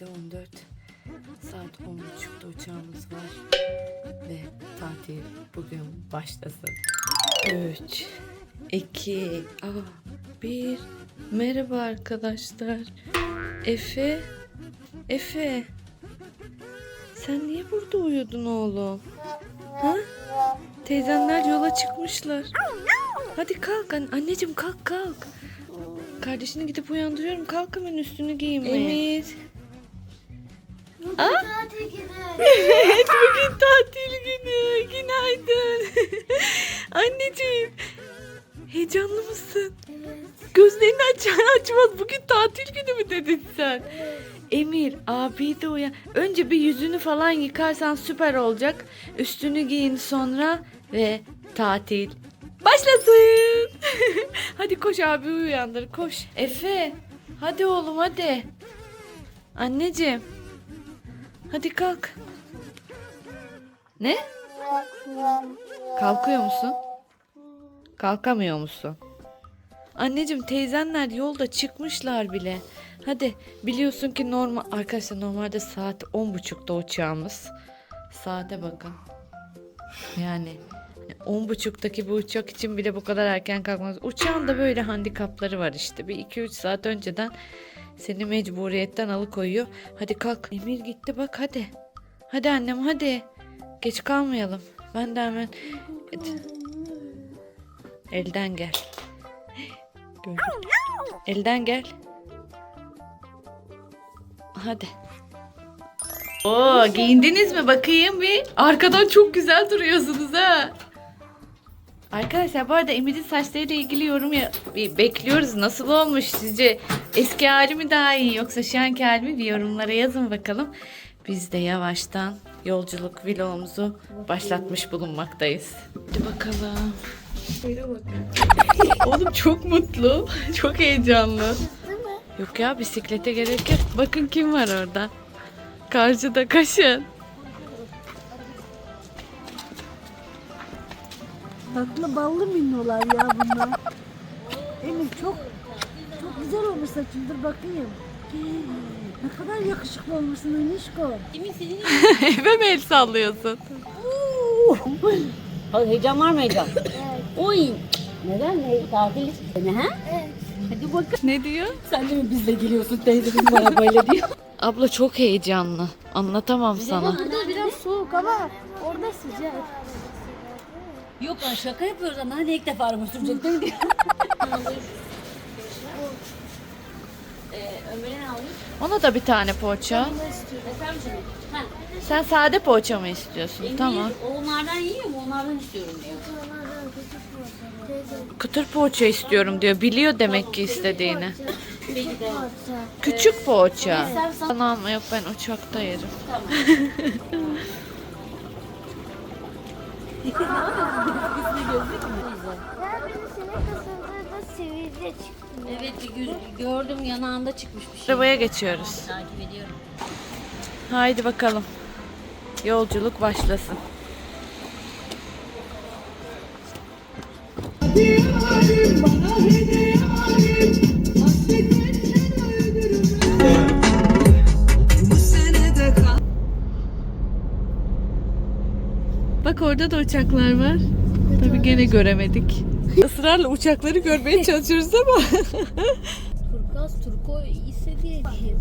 7.14 saat 10.30'da uçağımız var ve tatil bugün başlasın. 3 2 1 Merhaba arkadaşlar. Efe Efe Sen niye burada uyudun oğlum? Ha? Teyzenler yola çıkmışlar. Hadi kalk an- anneciğim kalk kalk. Kardeşini gidip uyandırıyorum. Kalk hemen üstünü giymeye. Emir. Aa? Evet bugün tatil günü. Günaydın. Anneciğim. Heyecanlı mısın? Gözlerini açar açmaz bugün tatil günü mü dedin sen? Emir abi de uyan. Önce bir yüzünü falan yıkarsan süper olacak. Üstünü giyin sonra ve tatil başlasın. hadi koş abi uyandır koş. Efe hadi oğlum hadi. Anneciğim. Hadi kalk. Ne? Kalkıyor musun? Kalkamıyor musun? Anneciğim teyzenler yolda çıkmışlar bile. Hadi biliyorsun ki normal arkadaşlar normalde saat on buçukta uçağımız. Saate bakın. Yani on buçuktaki bu uçak için bile bu kadar erken kalkmaz. Uçağın da böyle handikapları var işte. Bir iki üç saat önceden seni mecburiyetten alıkoyuyor. Hadi kalk. Emir gitti bak hadi. Hadi annem hadi. Geç kalmayalım. Ben de hemen... Elden gel. Elden gel. Hadi. Oo, giyindiniz mi bakayım bir? Arkadan çok güzel duruyorsunuz ha. Arkadaşlar bu arada Emir'in saçlarıyla ilgili yorum ya- bir bekliyoruz. Nasıl olmuş sizce? Eski hali mi daha iyi yoksa şu anki hali mi? Bir yorumlara yazın bakalım. Biz de yavaştan yolculuk vlogumuzu başlatmış bulunmaktayız. Hadi bakalım. Oğlum çok mutlu. Çok heyecanlı. Yok ya bisiklete gerek yok. Bakın kim var orada. Karşıda kaşın. Tatlı ballı minnolar ya bunlar. Emir çok çok güzel olmuş saçın. Dur bakayım. Ne kadar yakışıklı olmuşsun Enişko. Eve mi el sallıyorsun? Hadi heyecan var mı heyecan? Oy. Neden? Ne, tatil seni ha? Hadi bakalım. Ne diyor? Sen de mi bizle geliyorsun teyzemiz bana böyle diyor. Abla çok heyecanlı. Anlatamam sana. Burada biraz soğuk ama orada sıcak. Yok lan şaka yapıyoruz ama hani ilk defa araba sürecektim diyor. ee, Ömer'e ne almış? Ona da bir tane poğaça. Efendim canım. Ha. Sen sade poğaça mı istiyorsun? Emir, Tamam. onlardan yiyor mu? Onlardan istiyorum diyor. Kıtır poğaça istiyorum diyor. Biliyor demek ki istediğini. Peki de. Küçük poğaça. Sen alma yok ben uçakta yerim. Senin kasında sivilce çıktı. Evet gördüm yanağında çıkmış bir şey. Arabaya geçiyoruz. Takip ediyorum. Haydi bakalım. Yolculuk başlasın. Bak orada da uçaklar var. Tabii gene göremedik. Israrla uçakları görmeye çalışıyoruz ama. Turkuaz turko bir şey.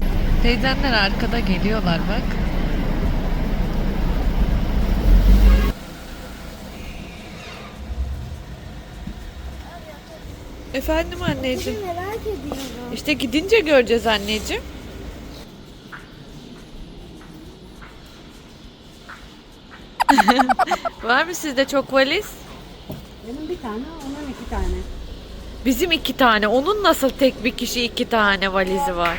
Teyzenler arkada geliyorlar bak. Efendim anneciğim. Merak ediyorum. İşte gidince göreceğiz anneciğim. Var mı sizde çok valiz? Benim bir tane, ondan iki tane. Bizim iki tane. Onun nasıl tek bir kişi iki tane valizi var?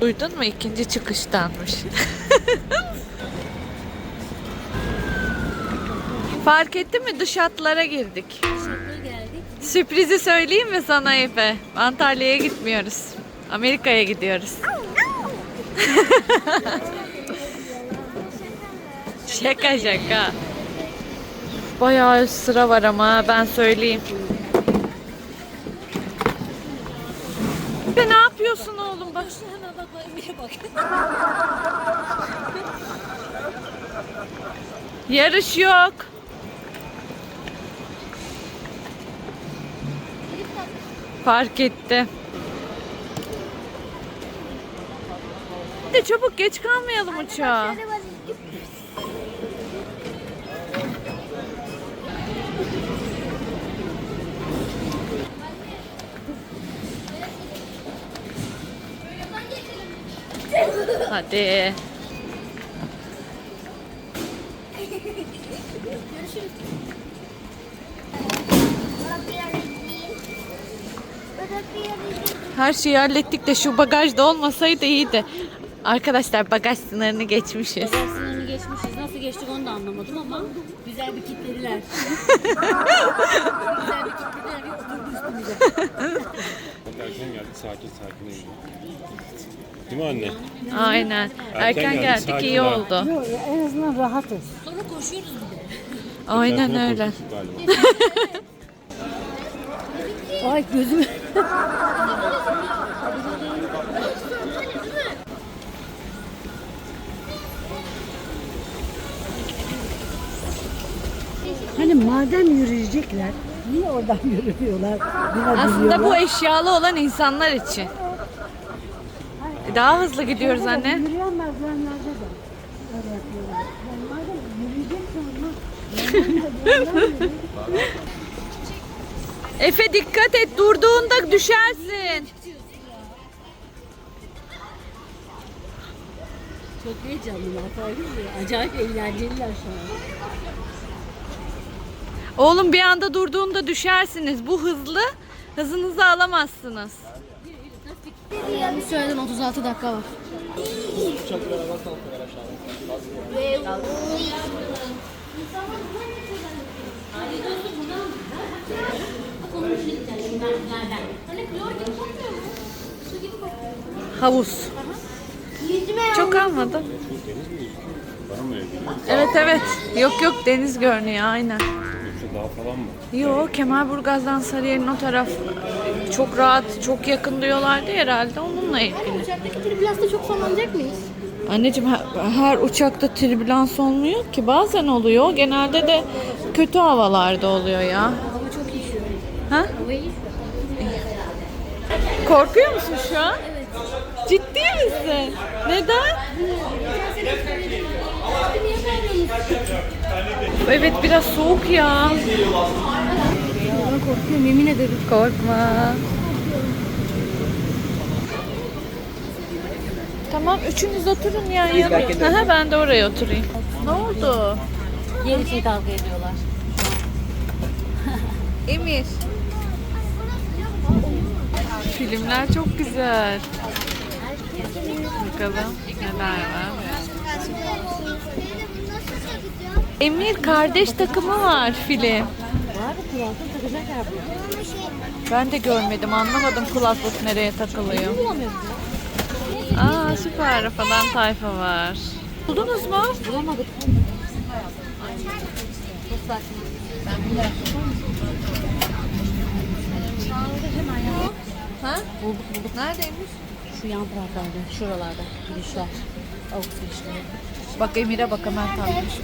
Duydun mu? İkinci çıkıştanmış. Fark ettin mi? Dış hatlara girdik. Sürprizi söyleyeyim mi sana Efe? Antalya'ya gitmiyoruz. Amerika'ya gidiyoruz. şaka şaka. Bayağı sıra var ama ben söyleyeyim. Efe ne yapıyorsun oğlum? Bak. Hemen bak bak bak. Yarış yok. Fark etti. Hadi çabuk geç kalmayalım uçağa. Hadi. Her şeyi hallettik de şu bagajda olmasaydı iyiydi. Arkadaşlar bagaj sınırını geçmişiz. Bagaj sınırını geçmişiz. Nasıl geçtik onu da anlamadım ama güzel bir kitlediler. güzel bir kitlediler bir oturdu üstümüze. Erken geldik sakin sakin. Değil mi anne? Aynen. Erken geldik, geldik sakin iyi ol. oldu. Yok en azından rahatız. Sonra koşuyoruz bir de. Aynen öyle. galiba. Ay gözüm. Hani madem yürüyecekler niye oradan yürümüyorlar? Yine Aslında bu yürüyorlar. eşyalı olan insanlar için. Daha hızlı gidiyoruz anne. Yürüyen merdivenlerde de öyle yapıyorlar. Yani madem yürüyecekse onlar Efe dikkat et durduğunda düşersin. Çok heyecanlılar farkında mı? Acayip eğlenceliler şu an. Oğlum bir anda durduğunda düşersiniz. Bu hızlı. Hızınızı alamazsınız. Yanlış söyledim 36 dakika var. Havuz. Çok almadım. Bana mı öyle geliyor? Evet evet. Yok yok deniz görünüyor aynen. Yoksa dağ falan mı? Yo Kemalburgaz'dan Sarıyer'in o taraf çok rahat, çok yakın diyorlardı herhalde onunla ilgili. Uçaktaki tribülansta çok sallanacak mıyız? Anneciğim her, her uçakta tribülans olmuyor ki bazen oluyor. Genelde de kötü havalarda oluyor ya. Hava çok iyi şu an. Ha? Hava iyi şu an. Korkuyor musun şu an? Ciddi misin? Neden? Evet biraz soğuk ya. Ben korkuyorum yemin ederim. Korkma. Tamam üçünüz oturun yan yana. Aha, ben de oraya oturayım. Ne oldu? Yer için kavga ediyorlar. Emir. Filmler çok güzel. Bakalım neler var. Emir kardeş takımı var bunu? Ben de görmedim anlamadım kulaklık nereye takılıyor. Aa süper falan tayfa var. Buldunuz mu? Bulamadık. Ha? Bulduk bulduk. Neredeymiş? Şu yan taraflarda, şuralarda. Girişler. Avuk girişleri. Bak Emir'e bak hemen tanımış.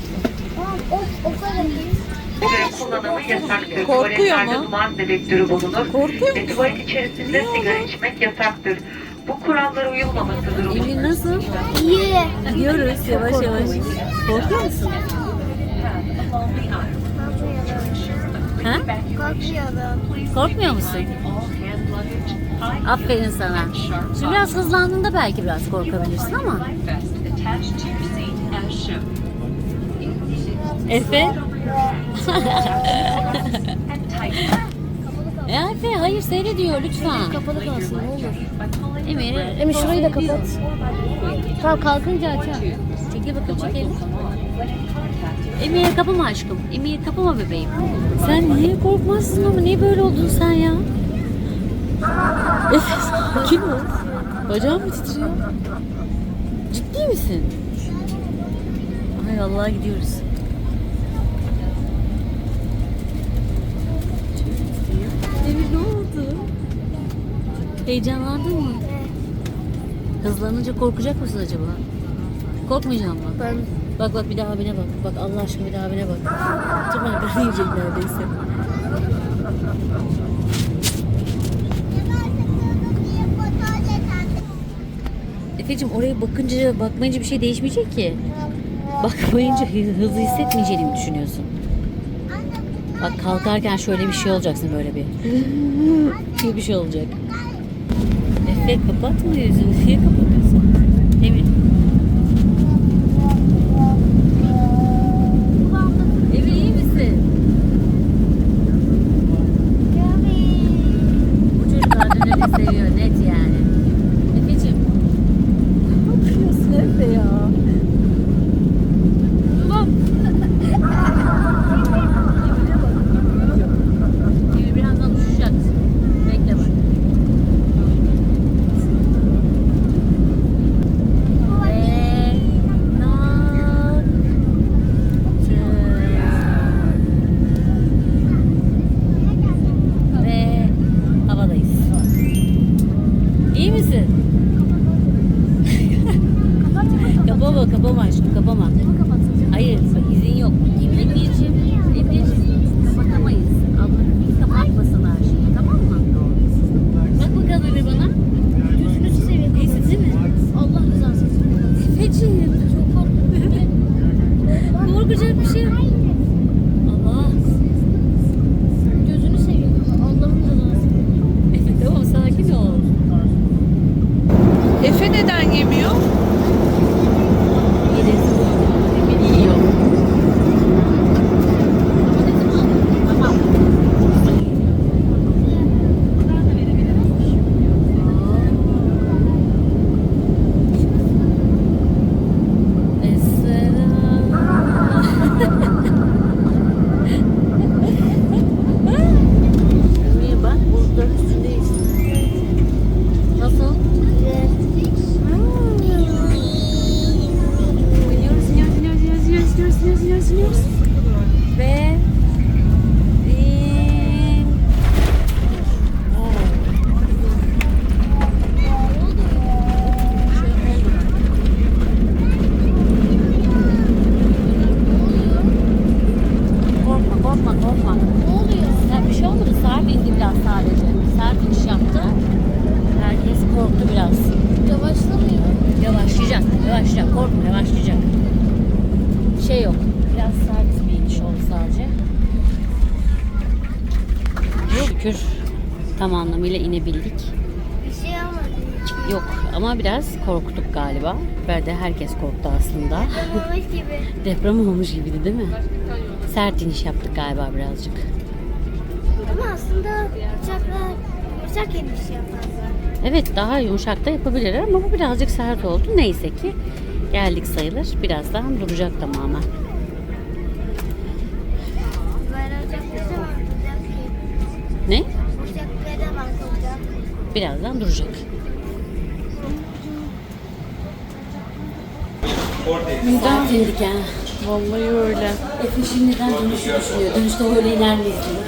kullanımı yasaktır. Korkuyor Tuvaletlerde mu? duman dedektörü bulunur. Korkuyor Ve musun? tuvalet içerisinde sigara içmek yasaktır. Bu kurallara uyulmaması durumunda Emir nasıl? İyi. Gidiyoruz yavaş yavaş. Korkuyor musun? Ha? Korkuyorum. Korkmuyor musun? Aferin sana. Şimdi biraz hızlandığında belki biraz korkabilirsin ama. Efe? E Efe hayır seyrediyor lütfen. Kapalı kalsın ne olur. Emir. Emir şurayı da kapat. Tamam kalkınca aç. Çekil bakalım çekelim. Emir kapama aşkım. Emir kapama bebeğim. Sen niye korkmazsın ama niye böyle oldun sen ya? Efe sakin ol. Bacağım mı titriyor? Ciddi misin? Ay vallahi gidiyoruz. Emir ne oldu? Heyecanlandın mı? Hızlanınca korkacak mısın acaba? Korkmayacağım mı? Ben Bak bak bir daha abine bak. Bak Allah aşkına bir daha abine bak. Tırman beni yiyecek neredeyse. Efe'cim oraya bakınca bakmayınca bir şey değişmeyecek ki. Bakmayınca hı- hızlı hissetmeyeceğini düşünüyorsun? Bak kalkarken şöyle bir şey olacaksın böyle bir. diye bir şey olacak. Efe kapatma yüzünü. Niye kapatıyorsun? Emir. Şükür tam anlamıyla inebildik. Bir şey olmadı. Yok ama biraz korktuk galiba. De herkes korktu aslında. Olmuş gibi. Deprem olmuş gibiydi değil mi? Sert iniş yaptık galiba birazcık. Ama aslında uçaklar uçak iniş yaparlar. Evet daha yumuşak da yapabilirler ama bu birazcık sert oldu. Neyse ki geldik sayılır. Birazdan duracak tamamen. Birazdan duracak. Sert indik ha. Vallahi öyle. Efe şimdiden dönüşü düşünüyor. Dönüşte öyle iner miyiz diyor.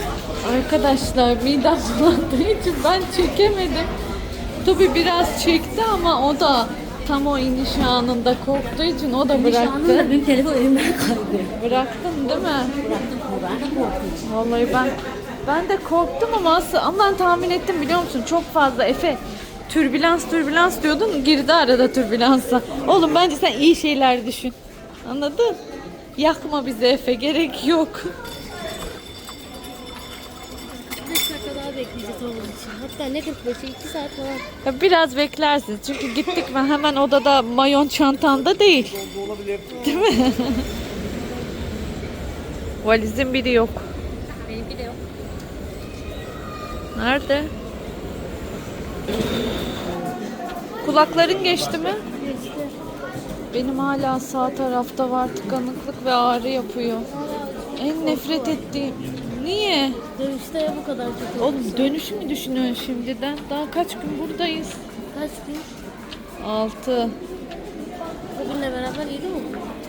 Arkadaşlar midem bulandığı için ben çekemedim. Tabii biraz çekti ama o da tam o iniş anında korktuğu için o da bıraktı. anda benim telefon elimden kaydı. Bıraktın değil mi? Bıraktım ben de korktuğum için. Vallahi ben ben de korktum ama asıl ama ben tahmin ettim biliyor musun? Çok fazla Efe türbülans türbülans diyordun girdi arada türbülansa. Oğlum bence sen iyi şeyler düşün. Anladın? Yakma bizi Efe gerek yok. 45 dakika daha bekleyeceğiz onun için. Hatta ne 45'i 2 saat falan. Ya biraz beklersin çünkü gittik mi hemen odada mayon çantanda değil. Değil mi? Valizin biri yok. Benimki de yok. Nerede? Kulakların geçti mi? Benim hala sağ tarafta var tıkanıklık ve ağrı yapıyor. En nefret ettiğim. Niye? Dönüşte bu kadar çok Oğlum dönüşü mü düşünüyorsun şimdiden? Daha kaç gün buradayız? Kaç gün? 6. Bugünle beraber yedi mi?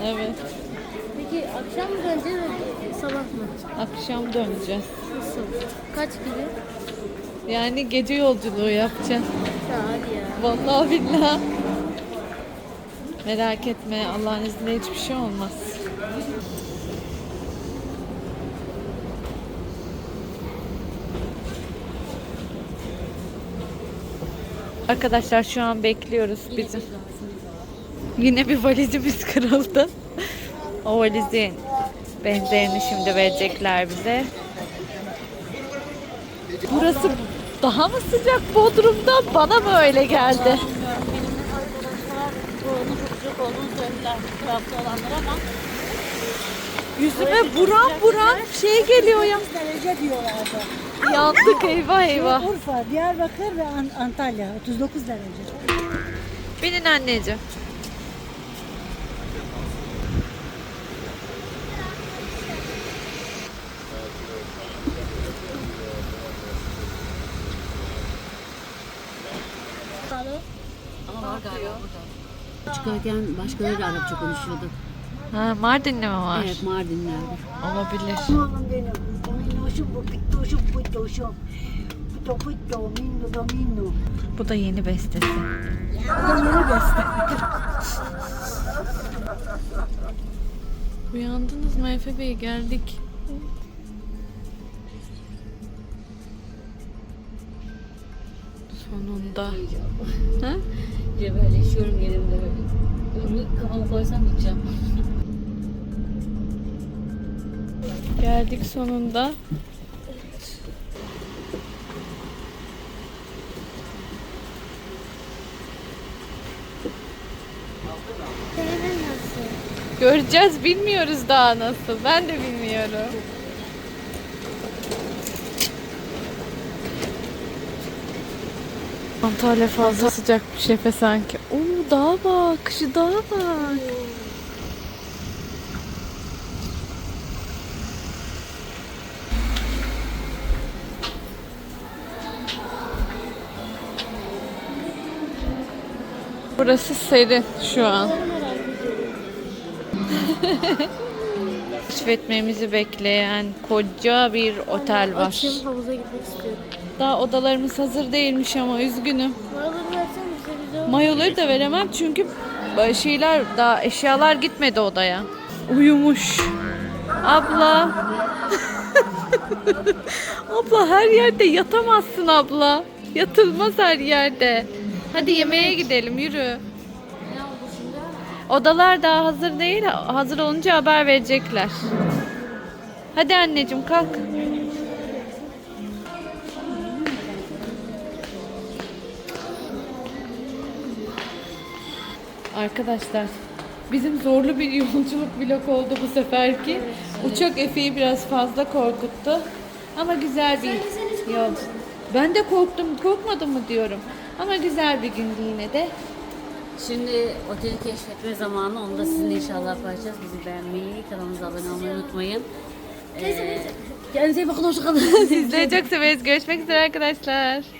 Evet. Peki akşam mı döneceğiz sabah mı? Akşam döneceğiz. Nasıl? Kaç gibi? Yani gece yolculuğu yapacağız. Ya hadi ya. Vallahi billahi. Merak etme Allah'ın izniyle hiçbir şey olmaz. Arkadaşlar şu an bekliyoruz bizim. Yine bir valizimiz kırıldı. O valizin benzerini şimdi verecekler bize. Burası daha mı sıcak Bodrum'dan bana mı öyle geldi? Benim arkadaşlar buranın çok sıcak olduğunu söylediler. Tarafta olanlar ama Yüzüme buram buram şey geliyor ya. derece diyorlardı. Yandık eyvah eyvah. Urfa, Diyarbakır ve An- Antalya 39 derece. Binin anneciğim. Burada. Çıkarken başkalarıyla Arapça konuşuyordu. Ha, Mardin'de mi var? Evet Mardinlerdir. Olabilir. Benim. Minnoşum bu, minno da minno. Bu da yeni bestesi. Bu da yeni beste. Uyandınız mı Efe Bey? Geldik. Sonunda. Ha? Cebelleşiyorum yerimde böyle. Kafamı koysam gideceğim. Geldik sonunda. Göreceğiz bilmiyoruz daha nasıl. Ben de bilmiyorum. Antalya fazla sıcakmış Efe sanki. Oo dağa bak, şu dağa bak. Burası serin şu an. Keşfetmemizi bekleyen koca bir otel var. Açım havuza gitmek istiyorum. Daha odalarımız hazır değilmiş ama üzgünüm. Paraları versen bize bize. Mayoları da veremem çünkü şeyler daha eşyalar gitmedi odaya. Uyumuş. Abla. abla her yerde yatamazsın abla. Yatılmaz her yerde. Hadi yemeğe gidelim yürü. Odalar daha hazır değil. Hazır olunca haber verecekler. Hadi anneciğim kalk. Arkadaşlar bizim zorlu bir yolculuk vlog oldu bu seferki. Uçak Efe'yi biraz fazla korkuttu. Ama güzel bir yol. Ben de korktum. Korkmadım mı diyorum. Ama güzel bir gündü yine de. Şimdi oteli keşfetme zamanı. Onu da sizinle inşallah paylaşacağız. Bizi beğenmeyi, kanalımıza abone olmayı unutmayın. Ee, kendinize iyi bakın. Hoşçakalın. Sizleri çok severiz. Görüşmek üzere arkadaşlar.